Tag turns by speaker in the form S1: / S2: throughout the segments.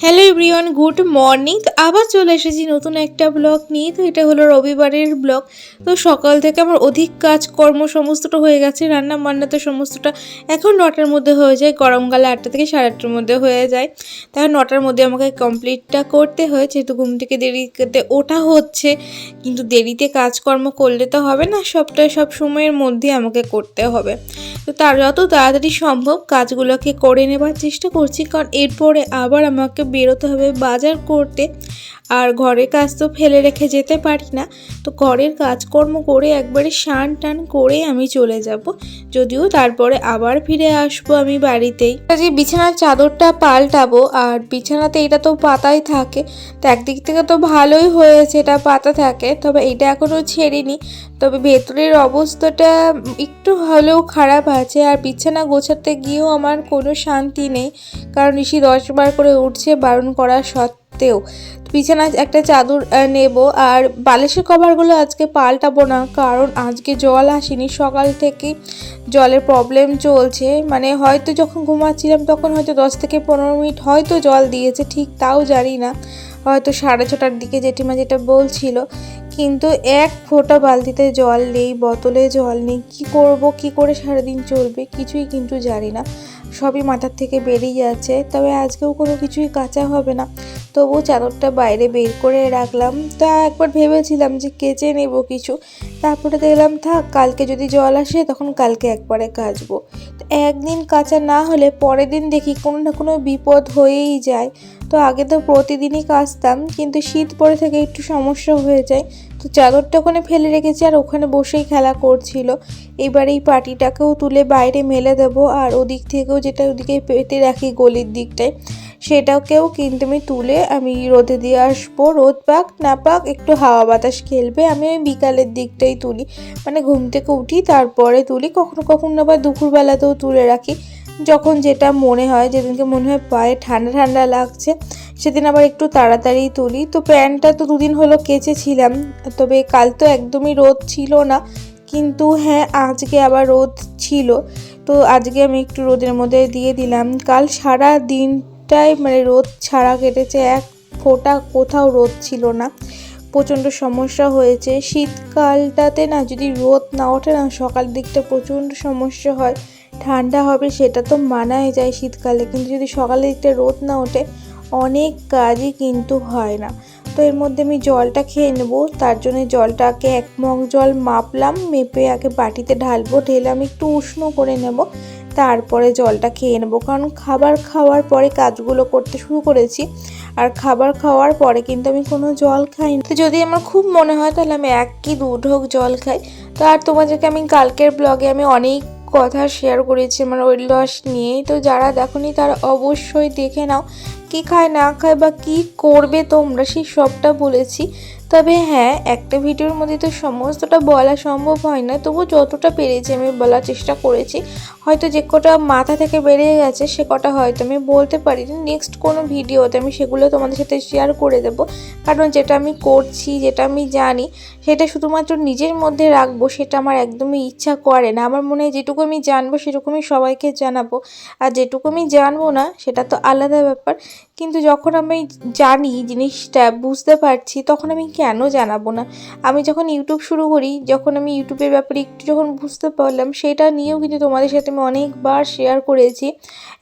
S1: Hello everyone, good morning. তো আবার চলে এসেছি নতুন একটা ব্লগ নিয়ে। তো এটা হলো রবিবারের ব্লগ। তো সকাল থেকে আমার অধিক কাজকর্ম সমস্তটা হয়ে গেছে। রান্না বান্না তো সমস্তটা এখন নটার মধ্যে হয়ে যায়। গরমকালে আটটা থেকে সাড়ে আটটার মধ্যে হয়ে যায়। তাই নটার মধ্যে আমাকে কমপ্লিটটা করতে হয়। যেহেতু ঘুম থেকে দেরিতে ওঠা হচ্ছে, কিন্তু দেরিতে কাজকর্ম করলে তো হবে না। সবটা সব সময়ের মধ্যে আমাকে করতে হবে। তো তার যত তাড়াতাড়ি সম্ভব কাজগুলোকে করে নেবার চেষ্টা করছি। কারণ এরপরে আবার আমাকে বেরোতে হবে বাজার করতে। আর ঘরের কাজ তো ফেলে রেখে যেতে পারি না, তো ঘরের কাজকর্ম করে একবারে স্নান টান করে আমি চলে যাব। যদিও তারপরে আবার ফিরে আসব আমি বাড়িতেই। যে বিছানার চাদরটা পাল্টাবো, আর বিছানাতে এটা তো পাতাই থাকে, তো একদিক থেকে তো ভালোই হয়েছে এটা পাতা থাকে, তবে এটা এখনও ছেড়েনি। তবে ভেতরের অবস্থাটা একটু হলেও খারাপ আছে, আর বিছানা গোছাতে গিয়েও আমার কোনো শান্তি নেই, কারণ ঋষি দশবার করে উঠছে বারণ করা সত্ত্বেও। বিছানায় একটা চাদর নেব আর বালিশের কভারগুলো আজকে পাল্টাবো না, কারণ আজকে জল আসেনি। সকাল থেকে জলের প্রবলেম চলছে। মানে হয়তো যখন ঘুমাচ্ছিলাম তখন হয়তো দশ থেকে পনেরো মিনিট হয়তো জল দিয়েছে, ঠিক তাও জানি না। হয়তো সাড়ে ছটার দিকে জেঠিমা যেটা বলছিল। কিন্তু এক ফোঁটা বালতিতে জল নেই, বোতলে জল নেই। কি করব, কি করে সারাদিন চলবে, কিছুই কিন্তু জানি না। সবই মাথার থেকে বেরিয়ে যাচ্ছে। তবে আজকেও কোনো কিছুই কাঁচা হবে না। তবু চাদরটা বাইরে বের করে রাখলাম। তা একবার ভেবেছিলাম যে কেচে নেব কিছু। তারপরে দেখলাম, থাক, কালকে যদি জল আসে, তখন কালকে একবারে কাচবো। একদিন কাঁচা না হলে পরের দিন দেখি কোনো না কোনো বিপদ হয়েই যায়। তো আগে তো প্রতিদিনই কাচতাম, কিন্তু শীত পরে থেকে একটু সমস্যা হয়ে যায়। তো চাদরটা ওখানে ফেলে রেখেছি আর ওখানে বসেই খেলা করছিল। এবার এই পাটিটাকেও তুলে বাইরে মেলে দেব আর ওদিক থেকেও যেটা ওদিকে পেতে রাখি গলির দিকটায়, সেটাকেও কিন্তু আমি তুলে আমি রোদে দিয়ে আসব। রোদ পাক, না পাক, একটু হাওয়া বাতাস খেলবে, আমি ওই বিকালের দিকটাই তুলি। মানে ঘুম থেকে উঠি, তারপরে তুলি, কখনো কখনো আবার দুপুরবেলাতেও তুলে রাখি। যখন যেটা মনে হয়, যেদিনকে মনে হয় পায়ে ঠান্ডা ঠান্ডা লাগছে, সেদিন আবার একটু তাড়াতাড়ি তুলি। তো প্যান্টটা তো দুদিন হলো কেচেছিলাম, তবে কাল তো একদমই রোদ ছিল না। কিন্তু হ্যাঁ আজকে আবার রোদ ছিল। তো আজকে আমি একটু রোদের মধ্যে দিয়ে দিলাম। কাল সারা দিনটাই মানে রোদ ছাড়া কেটেছে, এক ফোঁটা কোথাও রোদ ছিল না। প্রচণ্ড সমস্যা হয়েছে। শীতকালটাতে না যদি রোদ না ওঠে না সকাল দিকটা প্রচণ্ড সমস্যা হয়। ঠান্ডা হবে সেটা তো মানাই যায় শীতকালে। কিন্তু যদি সকালের দিকটা রোদ না ওঠে, অনেক কাজই কিন্তু হয় না। তো এর মধ্যে আমি জলটা খেয়ে নেব। তার জন্য জলটাকে এক মগ জল মাপলাম, মেপে আগে বাটিতে ঢালবো, ঢেলে আমি একটু উষ্ণ করে নেব। তারপরে জলটা খেয়ে নেব। কারণ খাবার খাওয়ার পরে কাজগুলো করতে শুরু করেছি। আর খাবার খাওয়ার পরে কিন্তু আমি কোনো জল খাই না। যদি আমার খুব মনে হয় তাহলে আমি এক কি দু ঢোক জল খাই। তো আর তোমাদেরকে আমি কালকের ব্লগে আমি অনেক কথা শেয়ার করেছি আমার ওয়েট লস নিয়েই তো যারা দেখোনি তারা অবশ্যই দেখে নাও, কি খায় না খায় বা কি করবে তোমরা সেই সবটা বলেছি। তবে হ্যাঁ একটা ভিডিওর মধ্যে তো সমস্তটা বলা সম্ভব হয় না। তবু যতটা পেরেছি আমি বলার চেষ্টা করেছি। হয়তো যে কটা মাথা থেকে বেরিয়ে গেছে, সে কটা হয়তো আমি বলতে পারিনি। নেক্সট কোনো ভিডিওতে আমি সেগুলো তোমাদের সাথে শেয়ার করে দেব। কারণ যেটা আমি করছি, যেটা আমি জানি, সেটা শুধুমাত্র নিজের মধ্যে রাখব, সেটা আমার একদমই ইচ্ছা করে না। আমার মনে হয় যেটুকু আমি জানব আমি সবাইকে জানাব। আর যেটুকু আমি জানব না, সেটা তো আলাদা ব্যাপার। কিন্তু যখন আমি জানি জিনিসটা বুঝতে পারছি, তখন আমি কেন জানাব না? আমি যখন ইউটিউব শুরু করি, যখন আমি ইউটিউবের ব্যাপারে একটু যখন বুঝতে পারলাম, সেটা নিয়েও কিন্তু তোমাদের সাথে আমি অনেকবার শেয়ার করেছি।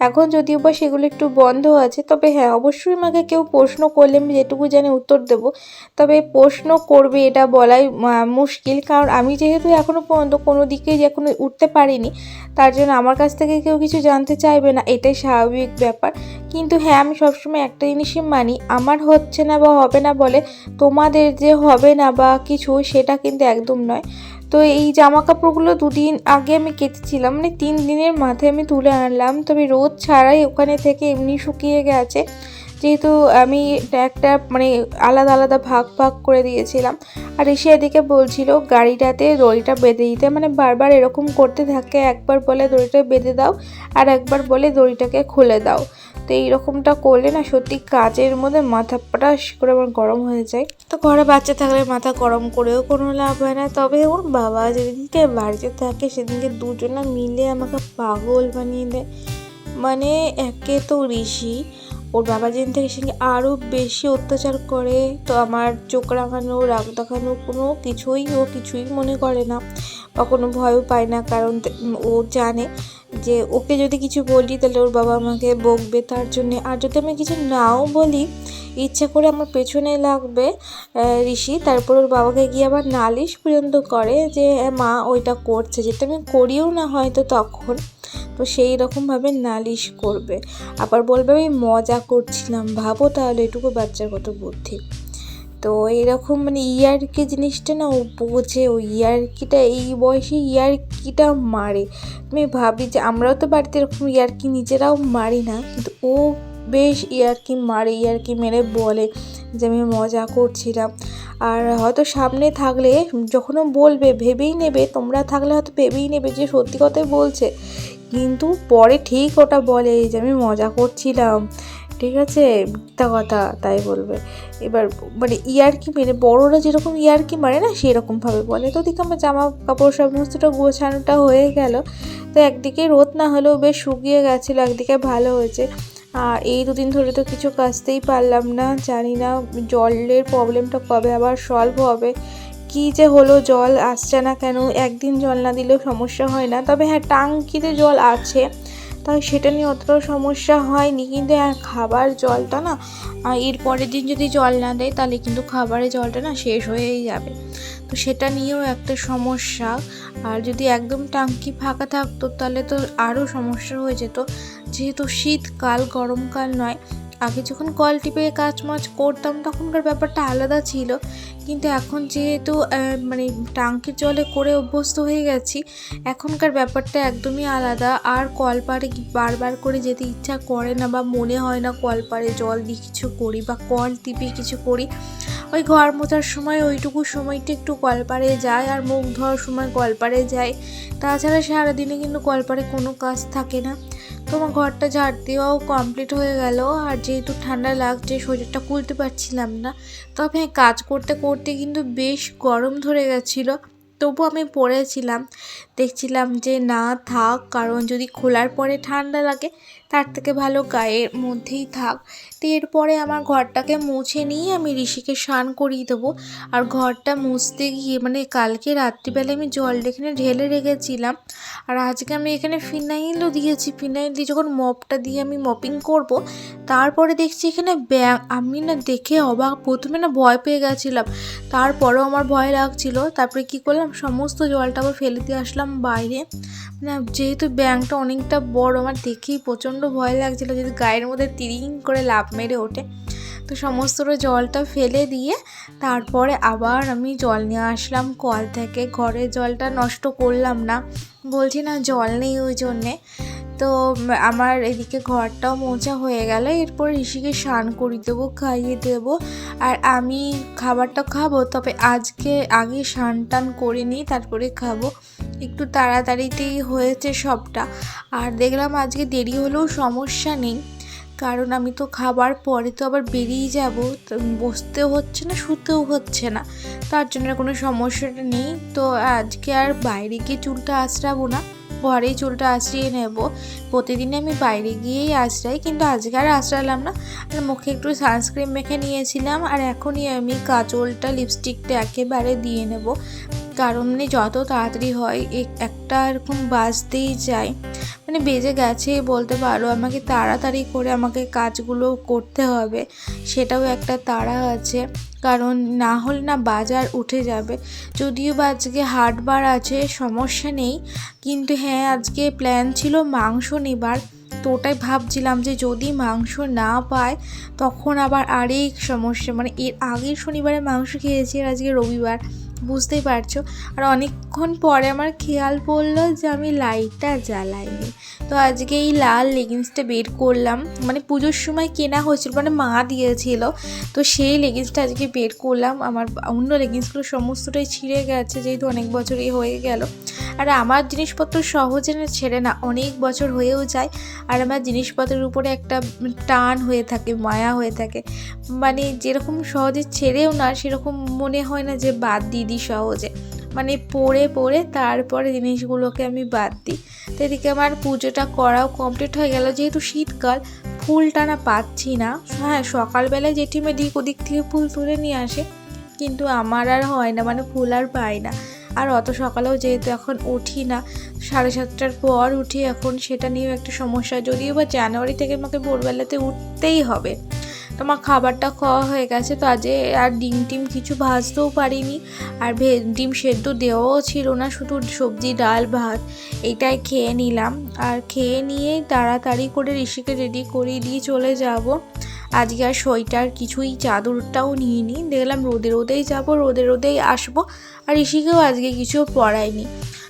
S1: এখন যদিও বা সেগুলো একটু বন্ধ আছে, তবে হ্যাঁ অবশ্যই আমাকে কেউ প্রশ্ন করলে আমি যেটুকু জানি উত্তর দেব। তবে প্রশ্ন করবে এটা বলাই মুশকিল, কারণ আমি যেহেতু এখনও পর্যন্ত কোনো দিকেই এখনও উঠতে পারিনি, তার জন্য আমার কাছ থেকে কেউ কিছু জানতে চাইবে না, এটাই স্বাভাবিক ব্যাপার। কিন্তু হ্যাঁ আমি সবসময় একটা জিনিসই মানি, আমার হচ্ছে না বা হবে না বলে তোমাদের যে হবে না বা কিছু সেটা কিন্তু একদম নয়। তো এই জামা কাপড়গুলো দুদিন আগে আমি কেটেছিলাম মানে তিন দিনের মাথায় আমি তুলে আনলাম। তবে রোদ ছাড়াই ওখানে থেকে এমনি শুকিয়ে গেছে। যেহেতু আমি একটা মানে আলাদা আলাদা ভাগ ভাগ করে দিয়েছিলাম। আর এসে এদিকে বলছিল, গাড়িটাতে দড়িটা বেঁধে দিতে। মানে বারবার এরকম করতে থাকে, একবার বলে দড়িটা বেঁধে দাও আর একবার বলে দড়িটাকে খুলে দাও। তো এইরকমটা করলে না সত্যি কাজের মধ্যে মাথা পটাশ করে আমার গরম হয়ে যায়। তো ঘরে বাচ্চা থাকলে মাথা গরম করেও কোনো লাভ হয় না। তবে ওর বাবা যেদিনকে বাড়িতে থাকে, সেদিনকে দুজনে মিলে আমাকে পাগল বানিয়ে দেয়। মানে একে তো ঋষি, ওর বাবা যেদিন থেকে সঙ্গে আরও বেশি অত্যাচার করে, তো আমার চোখ রাঙানো রাগ দেখানো কোনো কিছুই ও কিছুই মনে করে না বা কোনো ভয়ও পায় না। কারণ ও জানে যে ওকে যদি কিছু বলি তাহলে ওর বাবা আমাকে বকবে। তার জন্যে আর যদি আমি কিছু নাও বলি ইচ্ছা করে আমার পেছনে লাগবে ঋষি। তারপর ওর বাবাকে গিয়ে আবার নালিশ পর্যন্ত করে যে "হ্যাঁ, মা ওইটা করছে। যেটা আমি করিও না হয়তো তখন। তো সেই রকমভাবে নালিশ করবে। আবার বলবে আমি মজা করছিলাম। ভাবো তাহলে এটুকু বাচ্চার কত বুদ্ধি। তো এরকম মানে ইয়ারকি জিনিসটা না ও বোঝে, ও ইয়ারকিটা, এই বয়সে ইয়ারকিটা মারে। আমি ভাবি যে আমরাও তো বাড়িতে এরকম ইয়ারকি নিজেরাও মারি না, কিন্তু ও বেশ ইয়ারকি মারে, ইয়ারকি মেরে বলে যে আমি মজা করছিলাম। আর হয়তো সামনে থাকলে যখনও বলবে, ভেবেই নেবে, তোমরা থাকলে হয়তো ভেবেই নেবে যে সত্যি কথাই বলছে। কিন্তু পরে ঠিক ওটা বলে যে আমি মজা করছিলাম। ঠিক আছে? মিথ্যা কথা, তাই বলবে। এবার মানে ইয়ারকি মেরে বড়রা যেরকম ইয়ারকি মারে না, সেরকমভাবে বলে। তো ওদিকে আমার জামা কাপড় সমস্তটা গোছানোটা হয়ে গেল। তো একদিকে রোদ না হলেও বেশ শুকিয়ে গেছিল, একদিকে ভালো হয়েছে। আর এই দুদিন ধরে তো কিছু কাচতেই পারলাম না, জানি না জলের প্রবলেমটা কবে আবার সলভ হবে। কি যে হলো জল আসছে না কেন, একদিন জল না দিলেও সমস্যা হয় না। তবে হ্যাঁ টাঙ্কিতে জল আছে। তাই সেটা নিয়ে অতটাও সমস্যা হয়নি। কিন্তু আর খাবার জলটা না এর পরের দিন যদি জল না দেয়, তাহলে কিন্তু খাবারের জলটা না শেষ হয়েই যাবে। তো সেটা নিয়েও একটা সমস্যা। আর যদি একদম টাঙ্কি ফাঁকা থাকতো, তাহলে তো আরও সমস্যা হয়ে যেত। যেহেতু শীতকাল, গরমকাল নয় আগে যখন কল টিপে কাজ মাছ করতাম, তখনকার ব্যাপারটা আলাদা ছিল। কিন্তু এখন যেহেতু মানে টাঙ্কির জলে করে অভ্যস্ত হয়ে গেছি, এখনকার ব্যাপারটা একদমই আলাদা। আর কলপাড়ে বারবার করে যেতে ইচ্ছা করে না বা মনে হয় না কলপাড়ে জল দিয়ে কিছু করি বা কল টিপে কিছু করি। ওই ঘর মোছার সময় ওইটুকু সময়টা একটু কলপাড়ে যায় আর মুখ ধোয়ার সময় কলপাড়ে যায়। তাছাড়া সারাদিনে কিন্তু কলপাড়ে কোনো কাজ থাকে না। তো আমার ঘরটা ঝাড় দেওয়াও কমপ্লিট হয়ে গেল। আর যেহেতু ঠান্ডা লাগছে, শরীরটা খুলতে পারছিলাম না। তবে কাজ করতে করতে কিন্তু বেশ গরম ধরে গেছিল। তবু আমি পড়েছিলাম। দেখছিলাম যে না থাক, কারণ যদি খোলার পরে ঠান্ডা লাগে তার থেকে ভালো গায়ের মধ্যেই থাক। তো এরপরে আমার ঘরটাকে মুছে নিয়ে আমি ঋষিকে স্নান করিয়ে দেবো। আর ঘরটা মুছতে গিয়ে মানে কালকে রাত্রিবেলা আমি জলটা এখানে ঢেলে রেখেছিলাম। আর আজকে আমি এখানে ফিনাইলও দিয়েছি। ফিনাইল দিয়ে যখন মপটা দিয়ে আমি মপিং করব, তারপরে দেখছি এখানে ব্যাং আমি না দেখে অবাক, প্রথমে না ভয় পেয়ে গেছিলাম। তারপরেও আমার ভয় লাগছিল। তারপরে কি করলাম? সমস্ত জলটা আবার ফেলে দিয়ে আসলাম বাইরে। না, যেহেতু ব্যাংকটা অনেকটা বড়, আমার দেখেই প্রচণ্ড ভয় লাগছিল যদি গায়ের মধ্যে তিরিং করে লাভ মেরে ওঠে। তো সমস্তটা জলটা ফেলে দিয়ে তারপরে আবার আমি জল নিয়ে আসলাম কল থেকে। ঘরের জলটা নষ্ট করলাম না, বলছি না জল নেই ওই জন্যে। তো আমার এদিকে ঘরটাও মোছা হয়ে গেল, এরপর ঋষিকে স্নান করিয়ে দেবো, খাইয়ে দেবো। আর আমি খাবারটা খাব, তবে আজকে আগে স্নান টান করে নিই, তারপরে খাব। একটু তাড়াতাড়িতেই হয়েছে সবটা। আর দেখলাম আজকে দেরি হলেও সমস্যা নেই। কারণ আমি তো খাবার পরে তো আবার বেরিয়ে যাব। বসতেও হচ্ছে না, শুতেও হচ্ছে না। তার জন্য কোনো সমস্যাটা নেই। তো আজকে আর বাইরে গিয়ে চুলটা আঁচড়াবো না। ঘরেই চুলটা আঁচড়িয়ে নেব। প্রতিদিন আমি বাইরে গিয়েই আঁচড়াই। কিন্তু আজকে আর আঁচড়ালাম না। আর মুখে একটু সানস্ক্রিন মেখে নিয়েছিলাম। আর এখনই আমি কাজলটা লিপস্টিকটা একেবারে দিয়ে নেব। কারণ যত তাড়াতাড়ি হয় একটা এরকম বাজতেই যায়। মানে বেজে গেছে বলতে পারো, আমাকে তাড়াতাড়ি করে আমাকে কাজগুলো করতে হবে, সেটাও একটা তাড়া আছে। কারণ না হলে না বাজার উঠে যাবে। যদিও বা আজকে হাটবার আছে, সমস্যা নেই। কিন্তু হ্যাঁ আজকে প্ল্যান ছিল মাংস নেবার। তো ওটাই ভাবছিলাম যে যদি মাংস না পায়, তখন আবার আরেক সমস্যা। মানে এর আগের শনিবারে মাংস খেয়েছি আর আজকে রবিবার। বুঝতেই পারছ। আর অনেকক্ষণ পরে আমার খেয়াল পড়ল যে আমি লাইটটা জ্বালাইনি। তো আজকে এই লাল লেগিংসটা বের করলাম। মানে পুজোর সময় কেনা হয়েছিল মানে মা দিয়েছিল। তো সেই লেগিংসটা আজকে বের করলাম। আমার অন্য লেগিংসগুলো সমস্তটাই ছিঁড়ে গেছে, যেহেতু অনেক বছরই হয়ে গেল। আর আমার জিনিসপত্র সহজে না ছেড়ে না, অনেক বছর হয়েও যায়। আর আমার জিনিসপত্রের উপরে একটা টান হয়ে থাকে, মায়া হয়ে থাকে। মানে যেরকম সহজে ছেড়েও না, সেরকম মনে হয় না যে বাদ দিয়ে দিই সহজে। মানে পড়ে পড়ে তারপরে জিনিসগুলোকে আমি বাদ দিই। তো এদিকে আমার পুজোটা করাও কমপ্লিট হয়ে গেল। যেহেতু শীতকাল, ফুলটা না পাচ্ছি না। হ্যাঁ সকালবেলায় জেঠিমা দিক ওদিক থেকে ফুল তুলে নিয়ে আসে। কিন্তু আমার আর হয় না মানে ফুল আর পাই না। আর অত সকালেও যেহেতু এখন উঠি না, সাড়ে সাতটার পর উঠি, এখন সেটা নিয়েও একটা সমস্যা। যদিও বা জানুয়ারি থেকে আমাকে ভোরবেলাতে উঠতেই হবে। তো আমার খাবারটা খাওয়া হয়ে গেছে, তো আজকে আর ডিম টিম কিছু ভাজতেও পারিনি। আর ডিম সেদ্ধ দেওয়াও ছিল না, শুধু সবজি, ডাল, ভাত এটাই খেয়ে নিলাম। আর খেয়ে নিয়ে তাড়াতাড়ি করে ঋষিকে রেডি করিয়ে দিয়ে চলে যাব। আজকে আর সোয়েটার কিছুই চাদরটাও নিয়ে নিই দেখলাম রোদে রোদেই যাব, রোদে রোদেই আসব। আর ঋষিকেও আজকে কিছু পড়াইনি।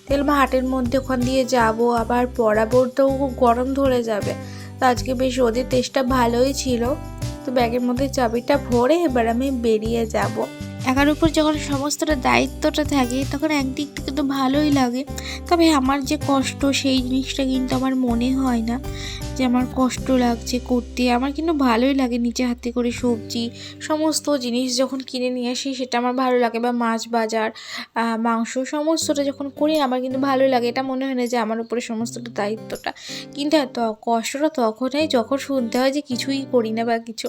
S1: দেখলাম হাটের মধ্যে ওখান দিয়ে যাব, আবার পড়াবো, তো গরম ধরে যাবে। তো আজকে বেশ রোদের তেজটা ভালোই ছিল। তো ব্যাগের মধ্যে চাবিটা ভরে এবার আমি বেরিয়ে যাব। একার উপর যখন সমস্তটা দায়িত্বটা থাকে, তখন একদিক থেকে তো ভালোই লাগে। তবে আমার যে কষ্ট, সেই জিনিসটা কিন্তু আমার মনে হয় না যে আমার কষ্ট লাগছে করতে। আমার কিন্তু ভালোই লাগে নিচে হাতে করে সবজি, সমস্ত জিনিস যখন কিনে নিয়ে আসি, সেটা আমার ভালো লাগে। বা মাছ বাজার মাংস, সমস্তটা যখন করি, আমার কিন্তু ভালোই লাগে। এটা মনে হয় না যে আমার উপরে সমস্তটা দায়িত্বটা। কিন্তু কষ্টটা তখনই যখন শুনতে হয় যে কিছুই করি না বা কিছু।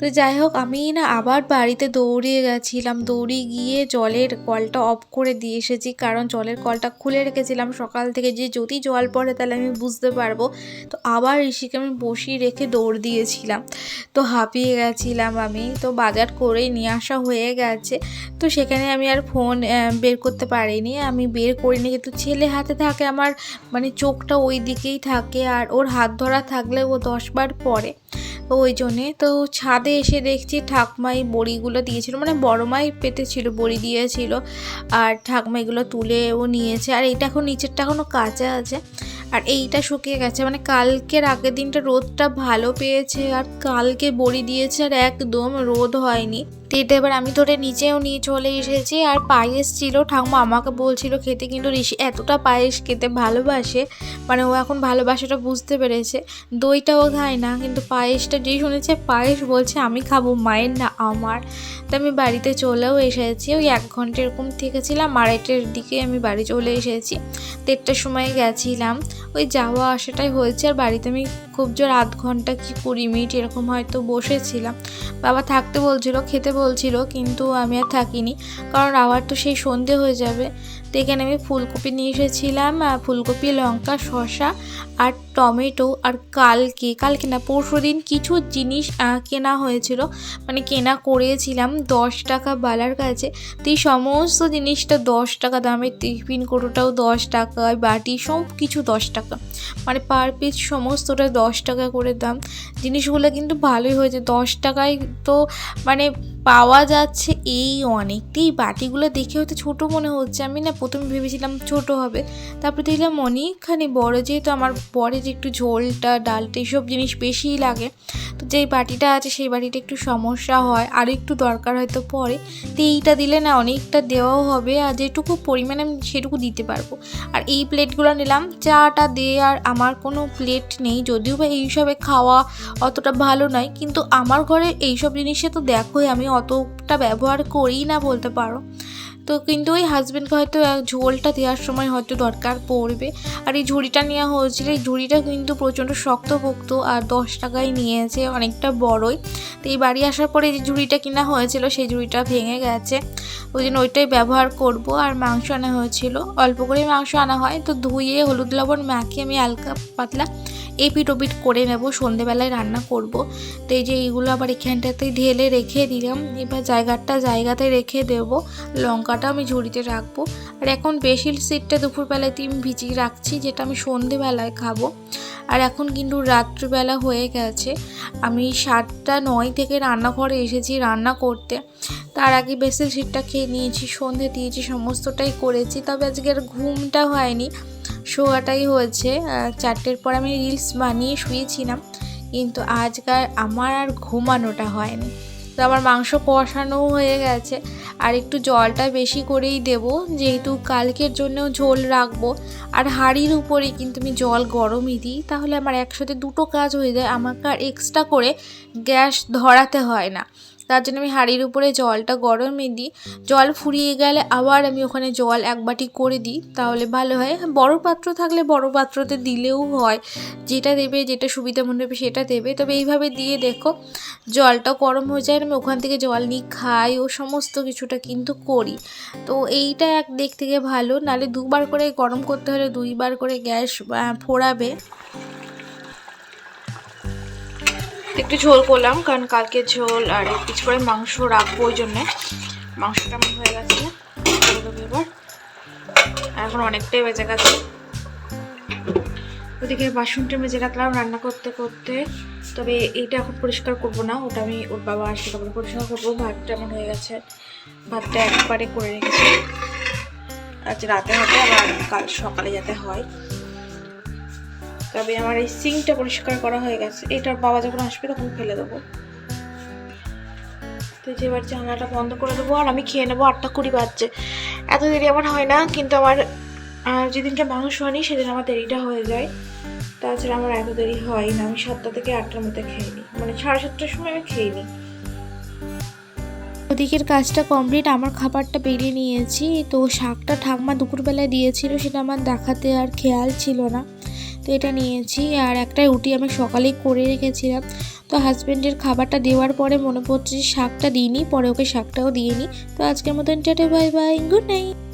S1: তো যাই হোক, আমি না আবার বাড়িতে দৌড়ে গেছিলাম। দৌড়ে গিয়ে জলের কলটা অফ করে দিয়ে এসেছি, কারণ জলের কলটা খুলে রেখেছিলাম সকাল থেকে। যে যদি জল পড়ে তাহলে আমি বুঝতে পারব। তো আবার ঋষিকে আমি বসিয়ে রেখে দৌড় দিয়েছিলাম। তো হাঁপিয়ে গেছিলাম আমি। তো বাজার করে নিয়ে আসা হয়ে গেছে। তো সেখানে আমি আর ফোন বের করতে পারিনি। আমি বের করিনি যেহেতু ছেলে হাতে থাকে আমার মানে চোখটা ওই দিকেই থাকে, আর ওর হাত ধরা থাকলে ও দশবার পরে ওই জন্যে তো ছাদে এসে দেখছি ঠাকমাই বড়িগুলো দিয়েছিল মানে বড় মাই পেতেছিল, বড়ি দিয়েছিল, আর ঠাকমা এগুলো তুলে ও নিয়েছে, আর এটা এখন নিচেরটা এখনও কাঁচা আছে, আর এইটা শুকিয়ে গেছে মানে কালকের আগের দিনটা রোদটা ভালো পেয়েছে, আর কালকে বড়ি দিয়েছে, আর একদম রোদ হয়নি। তো এবার আমি ধরে নিচেও নিয়ে চলে এসেছি। আর পায়েস ছিল, ঠাকুমা আমাকে বলছিল খেতে কিন্তু ঋষি এতটা পায়েস খেতে ভালোবাসে মানে ও এখন ভালোবাসাটা বুঝতে পেরেছে। দইটাও খায় না, কিন্তু পায়েসটা যেই শুনেছে, পায়েস বলছে, আমি খাব, মায়ের না আমার। তো আমি বাড়িতে চলেও এসেছি। ওই এক ঘণ্টা এরকম থেকেছিলাম, আড়াইটের দিকে আমি বাড়ি চলে এসেছি। দেড়টার সময় গেছিলাম। ওই যাওয়া আসাটাই হয়েছে। আর বাড়িতে আমি খুব জোর আধ ঘণ্টা কি কুড়ি মিনিট এরকম হয়তো বসেছিলাম। বাবা থাকতে বলছিল, খেতে বলছিল কিন্তু আমি আর থাকিনি কারণ আবার তো সেই সন্ধে হয়ে যাবে। তো এখানে আমি ফুলকপি নিয়ে এসেছিলাম ফুলকপি, লঙ্কা, শসা আর টমেটো আর কালকে কালকে না পরশু দিন কিছু জিনিস কেনা হয়েছিল। মানে কেনা করেছিলাম দশ টাকা বালার কাছে। তো এই সমস্ত জিনিসটা দশ টাকা দামের টিফিন কোটোটাও দশ টাকা, বাটি সব কিছু দশ টাকা। মানে পার পিস সমস্তটা দশ টাকা করে দাম। জিনিসগুলো কিন্তু ভালোই হয়েছে। দশ টাকায় তো মানে পাওয়া যাচ্ছে এই অনেক অনেকটি। বাটিগুলো দেখে হয়তো ছোট মনে হচ্ছে। আমি না প্রথমে ভেবেছিলাম ছোট হবে, তারপরে দেখলাম অনেকখানি বড়, যেহেতু আমার যে একটু ঝোলটা, ডালটা এইসব জিনিস বেশিই লাগে, তো যেই বাটিটা আছে সেই বাটিটা একটু সমস্যা হয়, আর একটু দরকার হয়তো পরে, তো এইটা দিলে না অনেকটা দেওয়াও হবে, আর যেটুকু পরিমাণে আমি সেটুকু দিতে পারব। আর এই প্লেটগুলো নিলাম, চাটা দিয়ে আর আমার কোনো প্লেট নেই, যদিও বা এইসবে খাওয়া অতটা ভালো নয়, কিন্তু আমার ঘরে এইসব জিনিসে তো দেখোই, আমি অতটা ব্যবহার করি না বলতে পারো। তো কিন্তু ওই হাজব্যান্ডকে হয়তো ঝোলটা দেওয়ার সময় হয়তো দরকার পড়বে। আর এই ঝুড়িটা নেওয়া হয়েছিল, এই ঝুড়িটা কিন্তু প্রচণ্ড শক্তপোক্ত আর দশ টাকায় নিয়েছে, অনেকটা বড়ই। তো এই বাড়ি আসার পরে যে ঝুড়িটা কিনা হয়েছিল, সেই ঝুড়িটা ভেঙে গেছে। ওই জন্য ওইটাই ব্যবহার করব। আর মাংস আনা হয়েছিল। অল্প করে মাংস আনা হয়। তো ধুয়ে হলুদ লবণ মাখিয়ে আমি হালকা পাতলা এপিট ওপিট করে নেব, সন্ধেবেলায় রান্না করব। তো এই যে এইগুলো আবার এখানটাতে ঢেলে রেখে দিলাম। এবার জায়গাটা জায়গাতে রেখে দেব। লঙ্কাটা আমি ঝুড়িতে রাখব। আর এখন বেশি সিটটা দুপুরবেলায় তিন ভিজিয়ে রাখছি, যেটা আমি সন্ধেবেলায় খাব। আর এখন কিন্তু রাত্রিবেলা হয়ে গেছে। আমি সাতটা নয় থেকে রান্নাঘরে এসেছি রান্না করতে। তার আগে বেসেল সিটটা খেয়ে নিয়েছি, সন্ধে দিয়েছি, সমস্তটাই করেছি। তবে আজকে আর ঘুমটা হয়নি, শোয়াটাই হয়েছে। চারটের পর আমি রিলস বানিয়ে শুয়েছিলাম, কিন্তু আজকাল আমার আর ঘুমানোটা হয়নি। তো আমার মাংস কষানোও হয়ে গেছে। আর একটু জলটা বেশি করেই দেব, যেহেতু কালকের জন্যও ঝোল রাখব। আর হাঁড়ির উপরে কিন্তু আমি জল গরমই দিই, তাহলে আমার একসাথে দুটো কাজ হয়ে যায়। আমাকে আর এক্সট্রা করে গ্যাস ধরাতে হয় না। তার জন্য আমি হাঁড়ির উপরে জলটা গরমে দিই। জল ফুরিয়ে গেলে আবার আমি ওখানে জল এক বাটি করে দিই তাহলে ভালো হয়। হ্যাঁ, বড় পাত্র থাকলে বড় পাত্রতে দিলেও হয়। যেটা দেবে যেটা সুবিধা মনে হবে সেটা দেবে। তবে এইভাবে দিয়ে দেখো জলটা গরম হয়ে যায় আমি ওখান থেকে জল নিয়ে খাই ও সমস্ত কিছুটা কিন্তু করি। তো এইটা এক দিক থেকে ভালো। নালে দুবার করে গরম করতে হলে দুইবার করে গ্যাস ফোড়াবে। একটু ঝোল করলাম, কারণ কালকে ঝোল আর পিস করে মাংস রাখব ওই জন্যে। মাংসটা আমার হয়ে গেছে এখন অনেকটাই বেজে গেছে। ওদিকে বাসনটা মেজে রাখলাম রান্না করতে করতে, তবে এইটা এখন পরিষ্কার করব না, ওটা আমি ওর বাবা আসলে তারপরে পরিষ্কার করব, ভাতটা এমন হয়ে গেছে। ভাতটা একবারে করে রেখেছি। আজ রাতে হবে, আবার কাল সকালে যাতে হয়। তবে আমার এই সিঙ্কটা পরিষ্কার করা হয়ে গেছে। এটার বাবা যখন আসবে তখন ফেলে দেবো। তো যে এবার জানলাটা বন্ধ করে দেবো আর আমি খেয়ে নেব আটটা কুড়ি বাজছে। এত দেরি আমার হয় না, কিন্তু আমার যেদিনকে মাংস আনি সেদিন আমার দেরিটা হয়ে যায়। তাছাড়া আমার এত দেরি হয় না, আমি সাতটা থেকে আটটার মধ্যে খেয়ে নিই মানে সাড়ে সাতটার সময় আমি খেয়ে নিই ওদিকের কাজটা কমপ্লিট, আমার খাবারটা বেরিয়ে নিয়েছি। তো শাকটা ঠাকমা দুপুরবেলায় দিয়েছিল, সেটা আমার দেখাতে আর খেয়াল ছিল না। তো এটা নিয়েছি আর একটা রুটি আমি সকালেই করে রেখেছিলাম। তো হাজব্যান্ডের খাবারটা দেওয়ার পরে মনে পড়ছে শাকটা দিইনি, পরে ওকে শাকটাও দিয়ে নিই তো আজকের মতন tata, bye bye, good night.